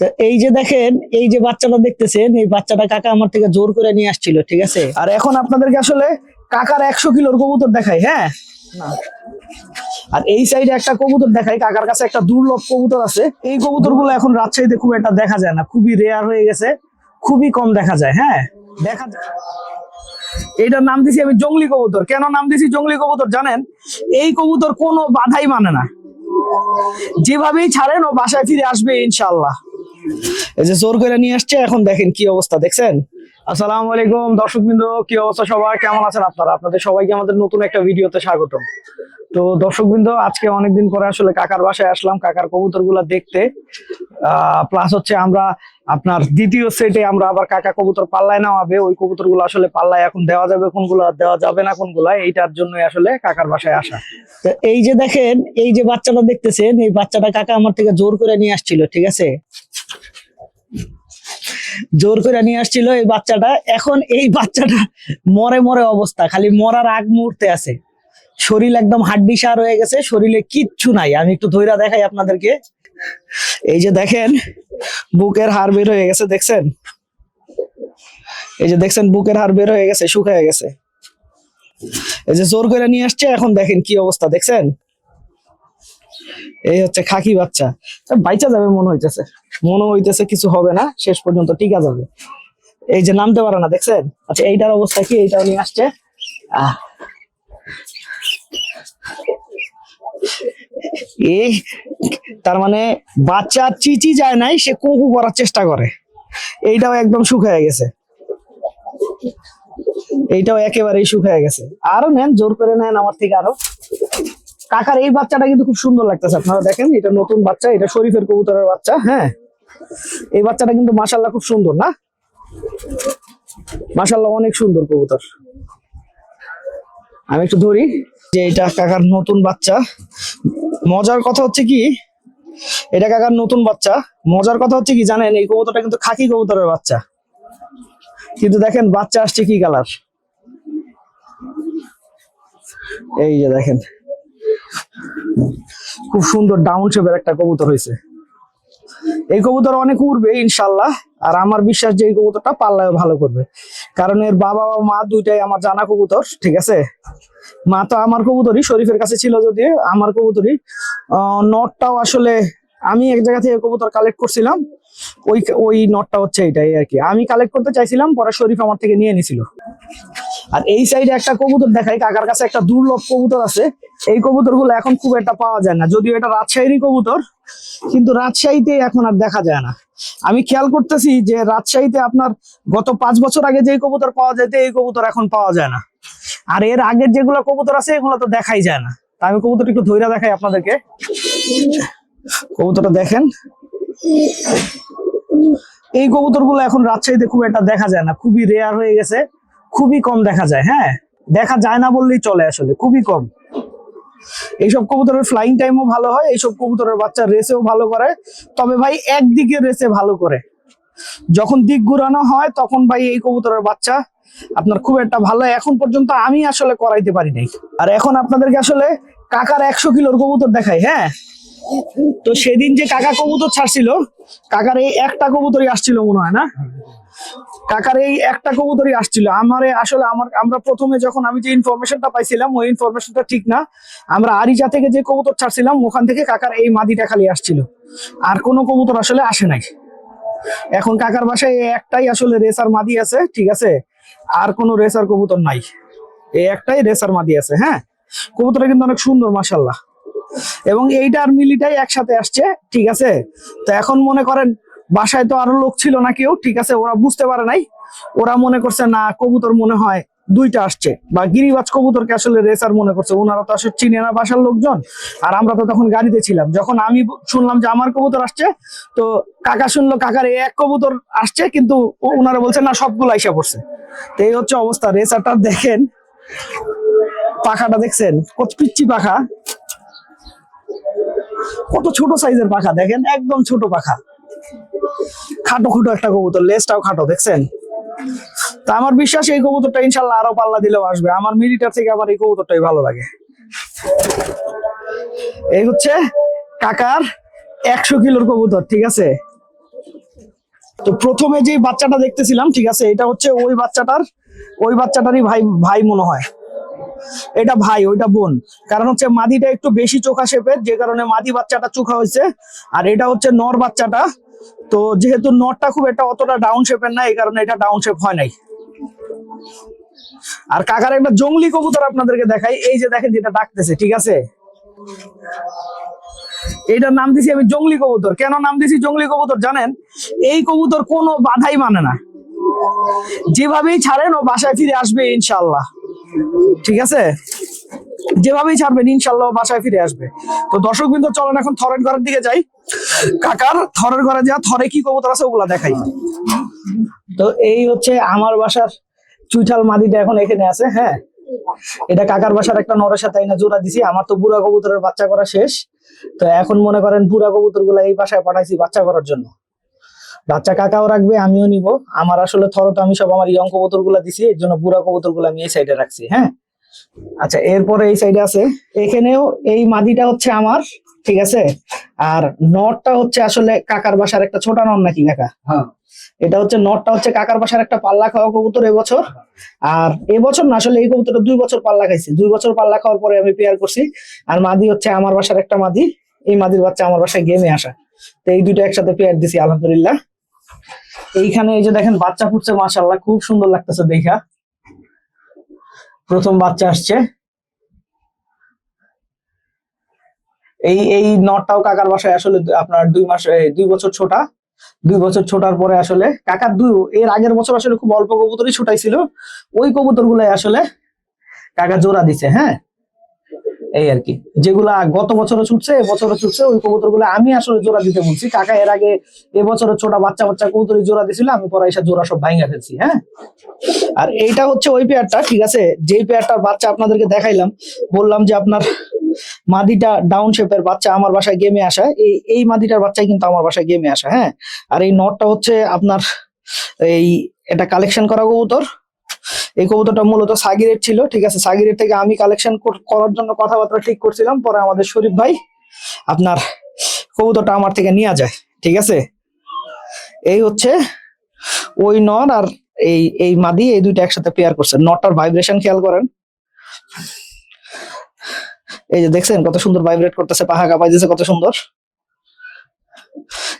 তো এই যে দেখেন, এই যে বাচ্চাটা দেখতেছেন, এই বাচ্চাটা কাকা আমার থেকে জোর করে নিয়ে আসছিল, ঠিক আছে? আর এখন আপনাদেরকে আসলে কাকার একশো কিলোর কবুতর দেখাই হ্যাঁ? আর এই সাইডে একটা কবুতর দেখাই, কাকার কাছে একটা দুর্লভ কবুতর আছে। এই কবুতরগুলো এখন রাজশাহীতে খুব একটা দেখা যায় না, খুবই রেয়ার হয়ে গেছে, খুবই কম দেখা যায় হ্যাঁ? দেখা এইটার নাম দিছি আমি জঙ্গলি কবুতর। কেন নাম দিছি জঙ্গলি কবুতর জানেন? এই কবুতর কোনো বাধাই মানে না। যেভাবেই ছাড়েন ও বাসায় ফিরে আসবে ইনশাল্লাহ এই যে জোর করে নিয়ে আসছে, এখন দেখেন কি অবস্থা, দেখছেন? আসসালামু আলাইকুম, দর্শকবৃন্দ, কি অবস্থা সবাই কেমন আছেন আপনারা? আপনাদের সবাইকে আমাদের নতুন একটা ভিডিওতে স্বাগতম। তো দর্শকবৃন্দ, আজকে অনেকদিন পরে আসলে কাকার বাসায় আসলাম, কাকার কবুতর দেখতে। প্লাস হচ্ছে আমরা আপনার দ্বিতীয় সেটে আমরা আবার কাকা কবুতর পাল্লায় নেওয়াবে ওই কবুতরগুলো আসলে পাল্লায় এখন দেওয়া যাবে, কোনগুলো দেওয়া যাবে না, কোনগুলা, এইটার জন্য আসলে কাকার বাসায় আসা। তো এই যে দেখেন, এই যে বাচ্চাটা দেখতেছেন, এই বাচ্চাটা কাকা আমার থেকে জোর করে নিয়ে আসছিল, ঠিক আছে? জোর করে নিয়ে আসছিল এই বাচ্চাটা। এখন এই বাচ্চাটা মরে মরে অবস্থা, খালি মরার আগ মুহূর্তে আছে। শরীর একদম হাড্ডি সার হয়ে গেছে, শরীরে কিচ্ছু নাই। আমি একটু ধৈরা দেখাই আপনাদেরকে। এই যে দেখেন, বুকের হাড় বের হয়ে গেছে, দেখছেন? এই যে দেখছেন, বুকের হাড় বের হয়ে গেছে, শুকায় গেছে। এই যে জোর করে নিয়ে আসছে, এখন দেখেন কি অবস্থা, দেখছেন? এই হচ্ছে খাকি বাচ্চা। বাইচা যাবে মনে হইতেছে। মনে হইতেছে কিছু হবে না, শেষ পর্যন্ত টিকা যাবে। এই যে নামতে পারে না, দেখছেন? আচ্ছা এইটার অবস্থা কি? এইটাও নিয়ে আসছে। আহ। তার মানে বাচ্চা চিচি যায় নাই, সে কুকু করার চেষ্টা করে। এইটাও একদম শুকায় গেছে। এইটাও একেবারেই শুকায় গেছে। আরও নেন, জোর করে নেন আমার থেকে আরও। কাকার এই বাচ্চাটা কিন্তু খুব সুন্দর লাগতেছে। আপনারা দেখেন, এটা নতুন বাচ্চা, এটা শরীফের কবুতরের বাচ্চা হ্যাঁ? এই বাচ্চাটা কিন্তু মাসাল্লাহ খুব সুন্দর, না? মাসাল্লাহ অনেক সুন্দর কবুতর। আমি একটু ধরি, যে এটা কাকার নতুন বাচ্চা। মজার কথা হচ্ছে কি, এটা কাকার নতুন বাচ্চা। মজার কথা হচ্ছে কি জানেন, এই কবুতরটা কিন্তু খাকি কবুতরের বাচ্চা। কিন্তু দেখেন, বাচ্চা আসছে কি কালার? এই যে দেখেন খুব সুন্দর ডাউন শেপের একটা কবুতর হয়েছে। এই কবুতর অনেক উড়বে ইনশাল্লাহ আর আমার বিশ্বাস যে এই কবুতরটা পাল্লায় ভালো করবে। কারণ এর বাবা বা মা দুইটাই আমার জানা কবুতর, ঠিক আছে? মা তো আমার কবুতরই, শরীফের কাছে ছিল যদিও আমার কবুতরই। নটটাও আসলে আমি এক জায়গা থেকে কবুতর কালেক্ট করছিলাম, ওই ওই নটটা হচ্ছে এটাই আর কি। আমি কালেক্ট করতে চাইছিলাম, পরে শরীফ আমার থেকে নিয়ে নিছিল। আর এই সাইডে একটা কবুতর দেখাই, কাকার কাছে একটা দুর্লভ কবুতর আছে। এই কবুতরগুলো এখন খুব একটা পাওয়া যায় না। যদিও এটা রাজশাহীরই কবুতর, কিন্তু রাজশাহীতে এখন আর দেখা যায় না। আমি খেয়াল করতেছি যে রাজশাহীতে আপনার গত পাঁচ বছর আগে যে কবুতর পাওয়া যেত, এই কবুতর এখন পাওয়া যায় না। আর এর আগের যেগুলো কবুতর আছে, এগুলো তো দেখাই যায় না। তা আমি কবুতর একটু ধৈর্য দেখাই আপনাদেরকে। কবুতরটা দেখেন। এই কবুতরগুলো এখন রাজশাহীতে খুব একটা দেখা যায় না। খুবই রেয়ার হয়ে গেছে। খুবই কম দেখা যায় হ্যাঁ? দেখা যায় না বললেই চলে আসলে, খুবই কম। এইসব কবুতরের ফ্লাইং টাইমও ভালো হয়, এইসব কবুতরের বাচ্চা রেসেও ভালো করে। তবে ভাই, একদিকে রেসে ভালো করে। যখন দিক ঘুরানো হয়, তখন ভাই এই কবুতরের বাচ্চা আপনার খুব একটা ভালো এখন পর্যন্ত আমি আসলে করাইতে পারি নাই। আর এখন আপনাদেরকে আসলে কাকার একশো কিলোর কবুতর দেখাই হ্যাঁ? তো সেদিন যে কাকা কবুতর ছাড়ছিল, কাকার এই একটা কবুতরই আসছিল মনে হয় না? কাকার এই একটা কবুতরই আসছিল। আমার আসলে আমার আমরা প্রথমে যখন আমি যে ইনফরমেশনটা পাইছিলাম, ওই ইনফরমেশনটা ঠিক না। আমরা আরিজা থেকে যে কবুতর ছাড়ছিলাম, ওখান থেকে কাকার এই মাদিটা খালি আসছিল। আর কোনো কবুতর আসলে আসে নাই। এখন কাকার বাসায় একটাই আসলে রেসার মাদি আছে, ঠিক আছে? আর কোনো রেসার কবুতর নাই। এই একটাই রেসার মাদি আছে হ্যাঁ? কবুতরটা কিন্তু অনেক সুন্দর মাসাল্লাহ এবং এইটা আর মিলিটাই একসাথে আসছে, ঠিক আছে? তো এখন মনে করেন বাসায় তো আরও লোক ছিল না কেউ, ঠিক আছে? ওরা বুঝতে পারে নাই। ওরা মনে করছে, না, কবুতর মনে হয় দুইটা আসছে। বা গিরিবাজ কবুতরকে আসলে রেসার মনে করছে। ওনারা তো আসলে চিনে না বাসার লোকজন। আর আমরা তো তখন গাড়িতে ছিলাম। যখন আমি শুনলাম যে আমার কবুতর আসছে, তো কাকা শুনলো, কাকার এক কবুতর আসছে, কিন্তু ওনারা বলছে, না, সবগুলো আইসা পড়ছে। তো এই হচ্ছে অবস্থা। রেসারটা দেখেন, পাখাটা দেখছেন? কত পিচ্ছি পাখা। কত ছোট সাইজের পাখা, দেখেন? একদম ছোট পাখা। খাটো খুটো একটা কবুতর, লেজটাও খাটো, দেখছেন? তা আমার বিশ্বাস এই কবুতরটা ইনশাল্লাহ আরও পাল্লা দিলেও আসবে। আমার মিলিটার থেকে আমার এই কবুতরটাই ভালো লাগে। এই হচ্ছে কাকার একশো কিলোর কবুতর, ঠিক আছে? তো প্রথমে যে বাচ্চাটা দেখতেছিলাম, ঠিক আছে, এটা হচ্ছে ওই বাচ্চাটার, ওই বাচ্চাটারই ভাই ভাই মনে হয়। এটা ভাই, ওইটা বোন। কারণ হচ্ছে মাদিটা একটু বেশি চোখা শেপের যে কারণে মাদি বাচ্চাটা চোখা হয়েছে। আর এটা হচ্ছে নর বাচ্চাটা। তো যেহেতু নরটা খুব একটা অতটা ডাউন শেপের না, এই কারণে এটা ডাউন শেপ হয় নাই। আর কাকার একটা জঙ্গলি কবুতর আপনাদেরকে দেখাই, এই যে দেখেন যেটা ডাকতেছে, ঠিক আছে? এইটার নাম দিছি আমি জঙ্গলি কবুতর। কেন নাম দিছি জঙ্গলি কবুতর জানেন? এই কবুতর কোনো বাধাই মানে না। যেভাবেই ছাড়েন ও বাসায় ফিরে আসবে ইনশাল্লাহ ঠিক আছে? যেভাবেই ছাড়বেন, ইনশাল্লাহ বাসায় ফিরে আসবে। তো দর্শক বিন্দু, চলেন এখন থরের ঘরের দিকে যাই। কাকার থরের ঘরে যা থরে কি কবুতর আছে ওগুলা দেখাই। তো এই হচ্ছে আমার বাসার চুইঠাল মাদিটা এখন এখানে আছে হ্যাঁ? এটা কাকার বাসার একটা নরের সাথে না জোড়া দিছি, আমার তো বুড়া কবুতরের বাচ্চা করা শেষ। তো এখন মনে করেন বুড়া কবুতরগুলা এই বাসায় পাঠাইছি বাচ্চা করার জন্য। বাচ্চা কাকাও রাখবে, আমিও নিব। আমার আসলে থর তো আমি সব আমার ইয়ং কবুতরগুলা দিছি, এর জন্য বুড়া কবুতরগুলা আমি এই সাইডে রাখছি হ্যাঁ? আচ্ছা এরপরে এই সাইডে আছে। এখানেও এই মাদিটা হচ্ছে আমার ঠিক আছে? আর নটটা হচ্ছে আসলে কাকার বাসার একটা ছোট নর নাকি কাকা? হ্যাঁ। এটা হচ্ছে নটটা হচ্ছে কাকার বাসার একটা পাল্লা খাওয়া কবুতর এবছর। আর এবছর না আসলে এই কবুতরটা দুই বছর পাল্লা খাইছে। দুই বছর পাল্লা খাওয়ার পরে আমি পেয়ার করছি। আর মাদি হচ্ছে আমার বাসার একটা মাদি। এই মাদির বাচ্চা আমার বাসায় গেমে আসা। তো এই দুইটা একসাথে পেয়ার দিছি আলহামদুলিল্লাহ। এইখানে এই যে দেখেন বাচ্চা ফুটছে মাশাল্লাহ খুব সুন্দর লাগতেছে দেখা। প্রথম বাচ্চা আসছে। এই এই নটটাও কাকার বাসায় আসলে আপনার দুই মাস দুই বছর ছোটা। দুই বছর ছোটার পরে আসলে কাকার দুই এর আগের বছর আসলে খুব অল্প কবুতরই ছোটাইছিল। ওই কবুতর গুলাই আসলে কাকা জোড়া দিছে হ্যাঁ? এই আর কি। যেগুলা গত বছরও ছুটছে এবছরও ছুটছে, ওই কবুতরগুলো আমি আসলে জোড়া দিতে বলছি। কাকা, এর আগে এবছর ছোট বাচ্চা বাচ্চা কবুতরই জোড়া দিছিল, আমি পরে এসে জোড়া সব ভাঙা ফেলছি হ্যাঁ? আর এইটা হচ্ছে ওই পেয়ারটা ঠিক আছে? যেই পেয়ারটার বাচ্চা আপনাদেরকে দেখাইলাম, বললাম যে আপনার মাদিটা ডাউন শেপের বাচ্চা আমার বাসায় গেমে আসা। এই এই মাদিটার বাচ্চাই কিন্তু আমার বাসায় গেমে আসা হ্যাঁ? আর এই নটটা হচ্ছে আপনার এই, এটা কালেকশন করা কবুতর। এই কবুতরটা মূলত সাগিরের ছিল, ঠিক আছে? সাগিরের থেকে আমি কালেকশন করার জন্য কথাবার্তা ঠিক করছিলাম, পরে আমাদের শরীফ ভাই আপনার কবুতরটা আমার থেকে নিয়ে যায়, ঠিক আছে? এই হচ্ছে ওই নর আর এই এই মাদি, এই দুইটা একসাথে পেয়ার করছে। নটার ভাইব্রেশন খেয়াল করেন। এই যে দেখছেন কত সুন্দর ভাইব্রেট করতেছে পাহা কাঁপাইতেছে কত সুন্দর।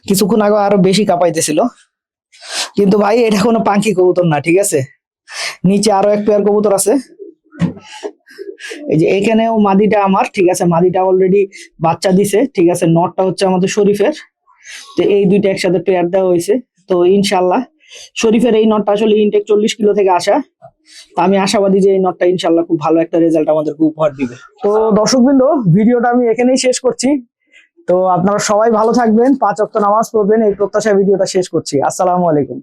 কিছুক্ষণ আগে আরও বেশি কাঁপাইতেছিল। কিন্তু ভাই, এটা কোনো পাঙ্কি কবুতর না, ঠিক আছে? নিচে আরও এক পেয়ার কবুতর আছে। এই যে এখানেও মাদিটা আমার, ঠিক আছে, মাদিটা অলরেডি বাচ্চা দিছে, ঠিক আছে, নটটা হচ্ছে আমাদের শরীফের। তো এই দুইটা একসাথে পেয়ার দেওয়া হয়েছে। তো ইনশাল্লাহ শরীফের এই নটটা আসলে ইনটেক চল্লিশ কিলো থেকে আসা। আমি আশাবাদী যে এই নটটা ইনশাল্লাহ খুব ভালো একটা রেজাল্ট আমাদেরকে উপহার দিবে। তো দর্শকবৃন্দ, ভিডিওটা আমি এখানেই শেষ করছি। তো আপনারা সবাই ভালো থাকবেন, পাঁচ অক্ট নামাজ পড়বেন, এই প্রত্যাশায় ভিডিওটা শেষ করছি। আসসালামু আলাইকুম।